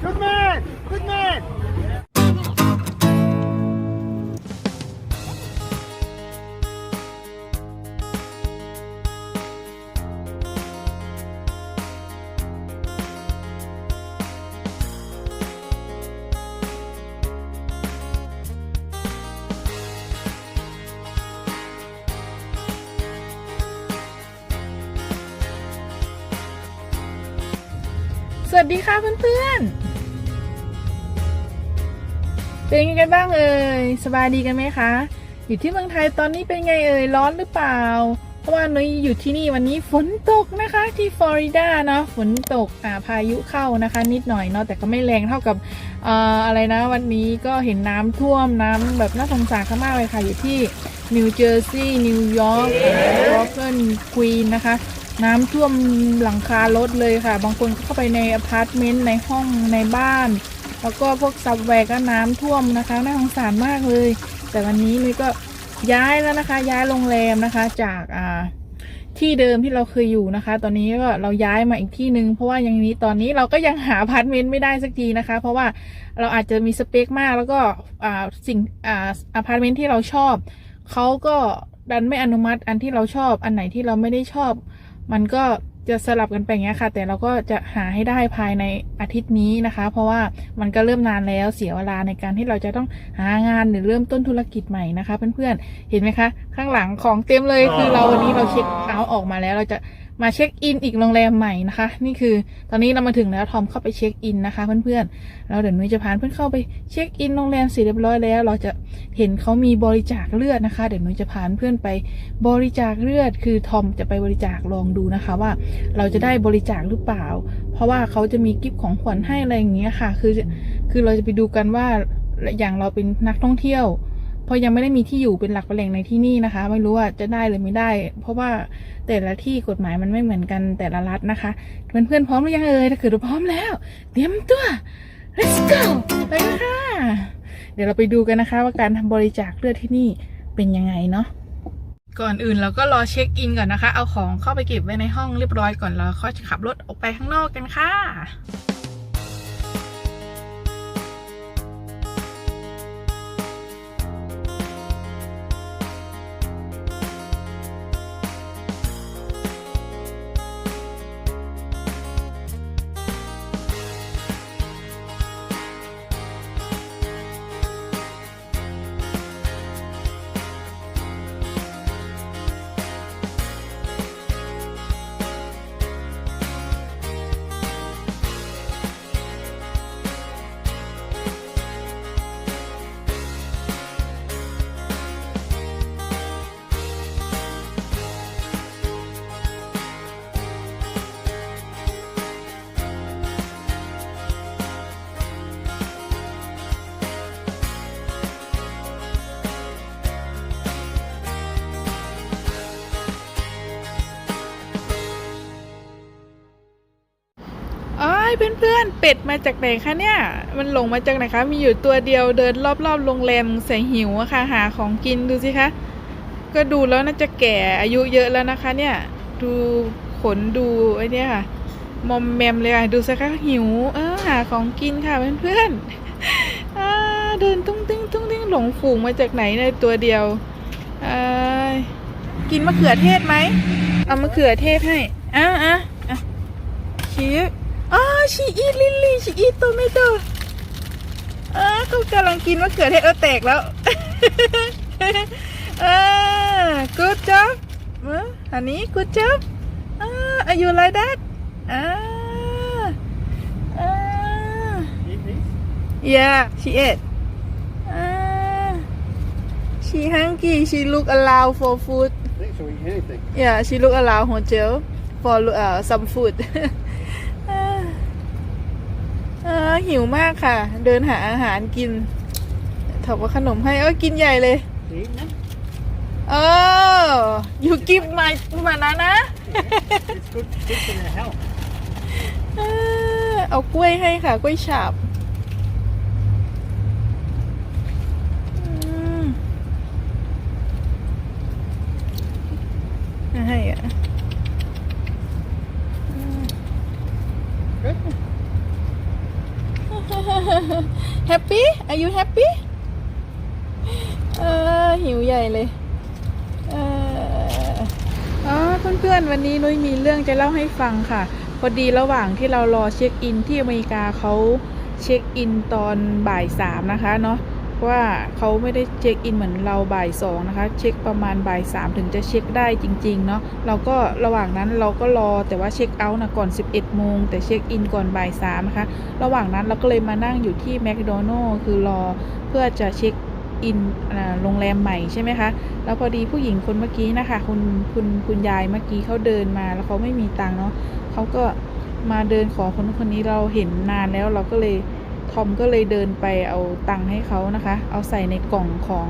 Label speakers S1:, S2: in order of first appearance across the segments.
S1: Good man! Good man!
S2: สวัสดีค่ะเพื่อนๆ เป็นยังไงกันบ้างเอ่ยสบายดีกันไหมคะ อยู่ที่เมืองไทยตอนนี้เป็นไงเอ่ยร้อนหรือเปล่า เพราะว่านุ้ยอยู่ที่นี่วันนี้ฝนตกนะคะที่ฟลอริดาเนาะฝนตกอ่าพายุเข้านะคะ นิดหน่อยเนาะแต่ก็ไม่แรงเท่ากับเอ่ออะไรนะ วันนี้ก็เห็นน้ำท่วมน้ำแบบน่าสงสารมากเลยค่ะ อยู่ที่นิวเจอร์ซีย์นิวยอร์กวอลเกิลควีนนะคะน้ำท่วมหลังคารถเลยค่ะ บางคนเข้าไปในอพาร์ตเมนต์ในห้องในบ้าน แล้วก็พวกซับแวร์ก็น้ำท่วมนะคะน่าสงสารมากเลย แต่วันนี้นุ้ยก็ย้ายแล้วนะคะ ย้ายโรงแรมนะคะ จากอ่าที่เดิมที่เราเคยอยู่นะคะ ตอนนี้ก็เราย้ายมาอีกที่หนึ่งเพราะว่าอยังนี้ตอนนี้เราก็ยังหาอพาร์ตเมนต์ไม่ได้สักทีนะคะ เพราะว่าเราอาจจะมีสเปคมากแล้วก็อ่าสิ่งอ่าอพาร์ตเมนต์ที่เราชอบเขาก็ดันไม่อนุมัติอันที่เราชอบอันไหนที่เราไม่ได้ชอบ มันก็ จะสลับกันไปอย่างเงี้ยค่ะ แต่เราก็จะหาให้ได้ภายในอาทิตย์นี้นะคะ เพราะว่ามันก็เริ่มนานแล้วเสียเวลาในการที่เราจะต้องหางานหรือเริ่มต้นธุรกิจใหม่นะคะ เพื่อนๆเห็นไหมคะ ข้างหลังของเต็มเลยคือเราวันนี้เราเช็คเอาท์ออกมาแล้วเราจะ มาเช็คอินอีกโรงแรมใหม่นะคะ นี่คือตอนนี้เรามาถึงแล้วทอมเข้าไปเช็คอินนะคะเพื่อนๆแล้วเดี๋ยวนุ้ยจะพาเพื่อนเข้าไปเช็คอินโรงแรมเสร็จเรียบร้อยแล้ว เราจะเห็นเขามีบริจาคเลือดนะคะ เดี๋ยวนุ้ยจะพาเพื่อนไปบริจาคเลือด คือทอมจะไปบริจาคลองดูนะคะว่า เราจะได้บริจาคหรือเปล่า เพราะว่าเขาจะมีกิฟต์ของขวัญให้อะไรอย่างเงี้ยค่ะ คือคือเราจะไปดูกันว่าอย่างเราเป็นนักท่องเที่ยว เพราะยังไม่ได้มีที่อยู่เป็นหลักเป็นแหล่งในที่นี่นะคะ ไม่รู้ว่าจะได้หรือไม่ได้ เพราะว่าแต่ละที่กฎหมายมันไม่เหมือนกันแต่ละรัฐนะคะเพื่อนๆพร้อมหรือยังเอ่ยถ้าเกิดว่าพร้อมแล้ว เตรียมตัว let's go ไปกันค่ะ เดี๋ยวเราไปดูกันนะคะ ว่าการทำบริจาคเลือดที่นี่เป็นยังไงเนาะก่อนอื่นเราก็รอเช็คอินก่อนนะคะ เอาของเข้าไปเก็บไว้ในห้องเรียบร้อยก่อนแล้วค่อยขับรถออกไปข้างนอกกันค่ะายเพื่อนๆ เป็ดมาจากไหนคะเนี่ย มันหลงมาจากไหนคะ มีอยู่ตัวเดียวเดินรอบๆโรงแรมใส่หิวอะค่ะ หาของกินดูสิคะ ก็ดูแล้วน่าจะแก่อายุเยอะแล้วนะคะ เนี่ย ดูขนดูไอ้เนี่ยค่ะ มอมแมมเลยค่ะ ดูสิคะหิว เออหาของกินค่ะเพื่อนๆเดินตุ้งติ้งตุ้งติ้งหลงฝูงมาจากไหนในยตัวเดียวกินมะเขือเทศไหม เอามะเขือเทศให้ อะอะอะชี้ อ่าชีอีลิลลี่ชีอีโตเมโตอ่าเขากำลังกินมะเขือเทศเออแตกแล้วอ่า good job อะอันนี้ good job อ่า are you like that อ่าอ่า
S1: Eat these?
S2: yeah she ate อ่า she hungry she look around for food
S1: I think she'll eat anything.
S2: Yeah, she look around hotel for uh, some food อ่า อ่าหิวมากค่ะ เดินหาอาหารกินถอกว่าขนมให้เอ้ยกินใหญ่เลย
S1: You eating them?
S2: เออ you give my banana
S1: It's good, good for their health.
S2: เออเอากล้วยให้ค่ะ กล้วยฉาบอืมให้อะ
S1: Good.
S2: เอ happy are you happy เออหิวใหญ่เลยเอออ๋อเพื่อนๆวันนี้นุ้ยมีเรื่องจะเล่าให้ฟังค่ะ พอดีระหว่างที่เรารอเช็คอินที่อเมริกาเขาเช็คอินตอนบ่ายสามนะคะเนาะ ว่าเขาไม่ได้เช็คอินเหมือนเราบ่ายสองนะคะ เช็คประมาณบ่ายสามถึงจะเช็คได้จริง ๆ เนาะเราก็ระหว่างนั้นเราก็รอแต่ว่าเช็คเอาท์นะก่อน 11โมงแต่เช็คอินก่อนบ่ายสามนะคะ ระหว่างนั้นเราก็เลยมานั่งอยู่ที่แมคโดนัลล์คือรอเพื่อจะเช็คอินโรงแรมใหม่ใช่ไหมคะ แล้วพอดีผู้หญิงคนเมื่อกี้นะคะคุณคุณคุณยายเมื่อกี้เขาเดินมาแล้วเขาไม่มีตังค์เนาะเขาก็มาเดินขอคนคนนี้เราเห็นนานแล้วเราก็เลย ทอมก็เลยเดินไปเอาตังค์ให้เขานะคะ เอาใส่ในกล่องของ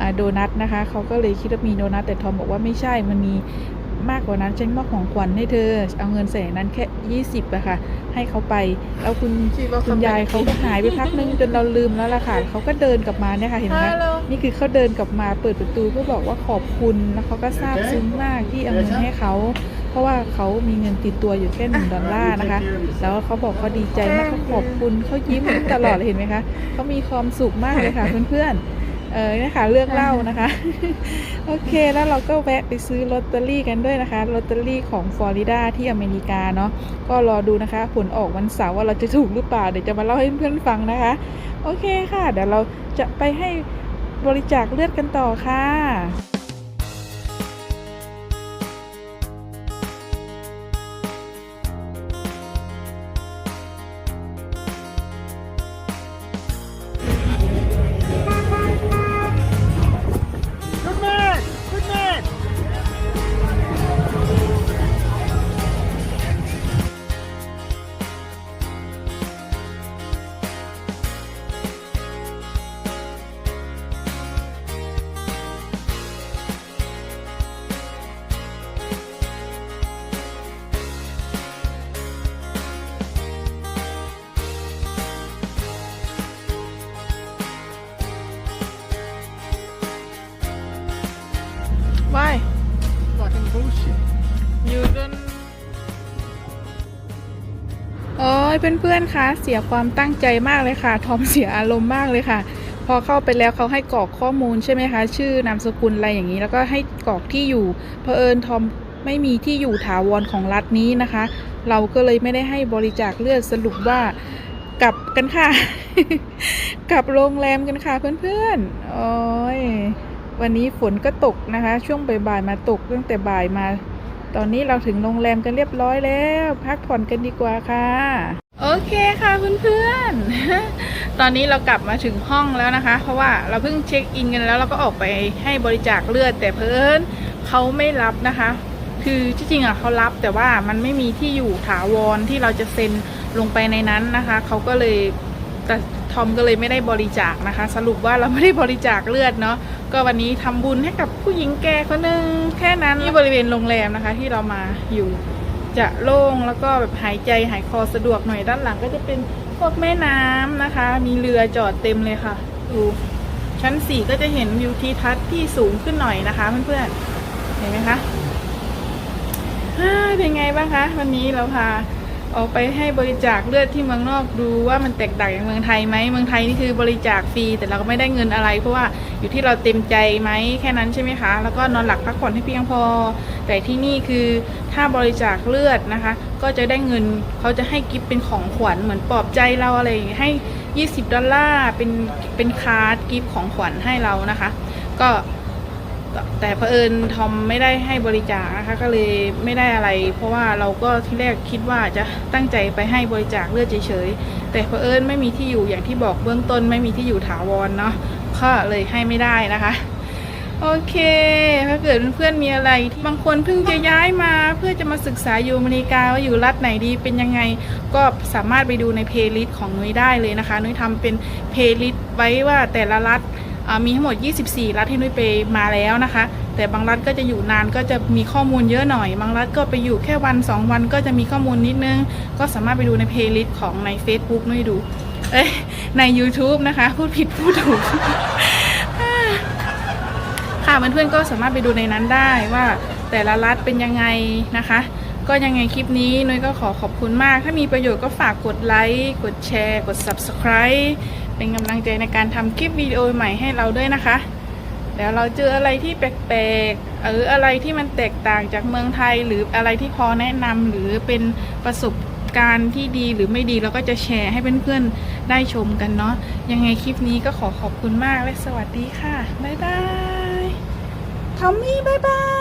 S2: อาโดนัทนะคะ เขาก็เลยคิดว่ามีโดนัทแต่ทอมบอกว่าไม่ใช่ มันมีมากกว่านั้นฉันมอบของขวัญให้เธอ เอาเงินใส่นั้นแค่ 20อะค่ะ ให้เขาไป แล้วคุณคุณยายเขาก็หายไปพักนึงจนเราลืมแล้วล่ะค่ะ เขาก็เดินกลับมาเนี่ยค่ะ เห็นไหมคะ
S1: Hello
S2: นี่คือเขาเดินกลับมาเปิดประตูก็บอกว่าขอบคุณ แล้วเขาก็ซาบซึ้งมากที่เอาเงินให้เขา เพราะว่าเขามีเงินติดตัวอยู่แค่หนึ่งดอลลาร์นะคะ แล้วเขาบอกเขาดีใจมากเขาขอบคุณเขายิ้มตลอดเลยเห็นไหมคะเขามีความสุขมากเลยค่ะเพื่อนๆเออนี่ค่ะเรื่องเล่านะคะ โอเคแล้วเราก็แวะไปซื้อลอตเตอรี่กันด้วยนะคะลอตเตอรี่ของฟลอริดาที่อเมริกาเนาะก็รอดูนะคะ ผลออกวันเสาร์ว่าเราจะถูกหรือเปล่าเดี๋ยวจะมาเล่าให้เพื่อนๆฟังนะคะ โอเคค่ะ เดี๋ยวเราจะไปให้บริจาคเลือดกันต่อค่ะ เพื่อนๆคะเสียความตั้งใจมากเลยค่ะ ทอมเสียอารมณ์มากเลยค่ะ พอเข้าไปแล้วเขาให้กรอกข้อมูลใช่ไหมคะ ชื่อนามสกุลอะไรอย่างนี้ แล้วก็ให้กรอกที่อยู่เผอิญทอมไม่มีที่อยู่ถาวรของรัฐนี้นะคะ เราก็เลยไม่ได้ให้บริจาคเลือดสรุปว่ากลับกันค่ะ กลับโรงแรมกันค่ะเพื่อนๆโอ้ยวันนี้ฝนก็ตกนะคะ ช่วงบ่ายๆมาตกตั้งแต่บ่ายมา ตอนนี้เราถึงโรงแรมกันเรียบร้อยแล้ว พักผ่อนกันดีกว่าค่ะ โอเคค่ะเพื่อนๆ ตอนนี้เรากลับมาถึงห้องแล้วนะคะ เพราะว่าเราเพิ่งเช็คอินกันแล้วเราก็ออกไปให้บริจาคเลือด แต่เพิ่นเขาไม่รับนะคะ คือที่จริงอะเขารับแต่ว่ามันไม่มีที่อยู่ถาวรที่เราจะเซ็นลงไปในนั้นนะคะเขาก็เลยแต่ทอมก็เลยไม่ได้บริจาคนะคะ สรุปว่าเราไม่ได้บริจาคเลือดเนาะก็วันนี้ทำบุญให้กับผู้หญิงแก่คนหนึ่งแค่นั้นที่บริเวณโรงแรมนะคะ ที่เรามาอยู่ จะโล่งแล้วก็แบบหายใจหายคอสะดวกหน่อยด้านหลังก็จะเป็นพวกแม่น้ำนะคะ มีเรือจอดเต็มเลยค่ะดูชั้นสี่ก็จะเห็นวิวทิวทัศน์ที่สูงขึ้นหน่อยนะคะเพื่อนๆเห็นไหมคะเป็นไงบ้างคะ วันนี้เราพา ออกไปให้บริจาคเลือดที่เมืองนอกดูว่ามันแตกต่างจากเมืองไทยไหมเมืองไทยนี่คือบริจาคฟรีแต่เราก็ไม่ได้เงินอะไร เพราะว่าอยู่ที่เราเต็มใจไหมแค่นั้นใช่ไหมคะ แล้วก็นอนหลับพักผ่อนให้เพียงพอ แต่ที่นี่คือถ้าบริจาคเลือดนะคะ ก็จะได้เงินเขาจะให้กิฟต์เป็นของขวัญเหมือนปลอบใจเราอะไรอย่างเงี้ยให้ 20 ดอลลาร์เป็นเป็นคาร์ดกิฟต์ของขวัญให้เรานะคะ ก็ แต่แต่เผอิญทอมไม่ได้ให้บริจาคนะคะก็เลยไม่ได้อะไร เพราะว่าเราก็ที่แรกคิดว่าจะตั้งใจไปให้บริจาคเลือดเฉยๆแต่เผอิญไม่มีที่อยู่อย่างที่บอกเบื้องต้นไม่มีที่อยู่ถาวรเนาะก็เลยให้ไม่ได้นะคะโอเค ถ้าเกิดเพื่อนมีอะไรที่บางคนเพิ่งจะย้ายมาเพื่อจะมาศึกษาอยู่อเมริกาว่าอยู่รัฐไหนดีเป็นยังไง ก็สามารถไปดูในเพลย์ลิสต์ของนุ้ยได้เลยนะคะ นุ้ยทำเป็นเพลย์ลิสต์ไว้ว่าแต่ละรัฐ มีทั้งหมด 24 รัฐที่นุ้ยไปมาแล้วนะคะ แต่บางรัฐก็จะอยู่นานก็จะมีข้อมูลเยอะหน่อย บางรัฐก็ไปอยู่แค่วัน 2 วันก็จะมีข้อมูลนิดนึง ก็สามารถไปดูในเพลย์ลิสต์ของใน Facebook นุ้ยดู เอ้ยใน YouTube นะคะ พูดผิดพูดถูก ค่ะเพื่อนๆก็สามารถไปดูในนั้นได้ว่าแต่ละรัฐเป็นยังไงนะคะ ก็ยังไงคลิปนี้นุ้ยก็ขอขอบคุณมาก ถ้ามีประโยชน์ก็ฝากกดไลค์ กดแชร์ กด subscribe เป็นกำลังใจในการทำคลิปวิดีโอใหม่ให้เราด้วยนะคะเดี๋ยวเราเจออะไรที่แปลกๆหรืออะไรที่มันแตกต่างจากเมืองไทย หรืออะไรที่พอแนะนำหรือเป็นประสบการณ์ที่ดีหรือไม่ดีเราก็จะแชร์ให้เพื่อนๆได้ชมกันเนาะยังไงคลิปนี้ก็ขอขอบคุณมากและสวัสดีค่ะ บ๊ายบายทอมมี่บ๊ายบาย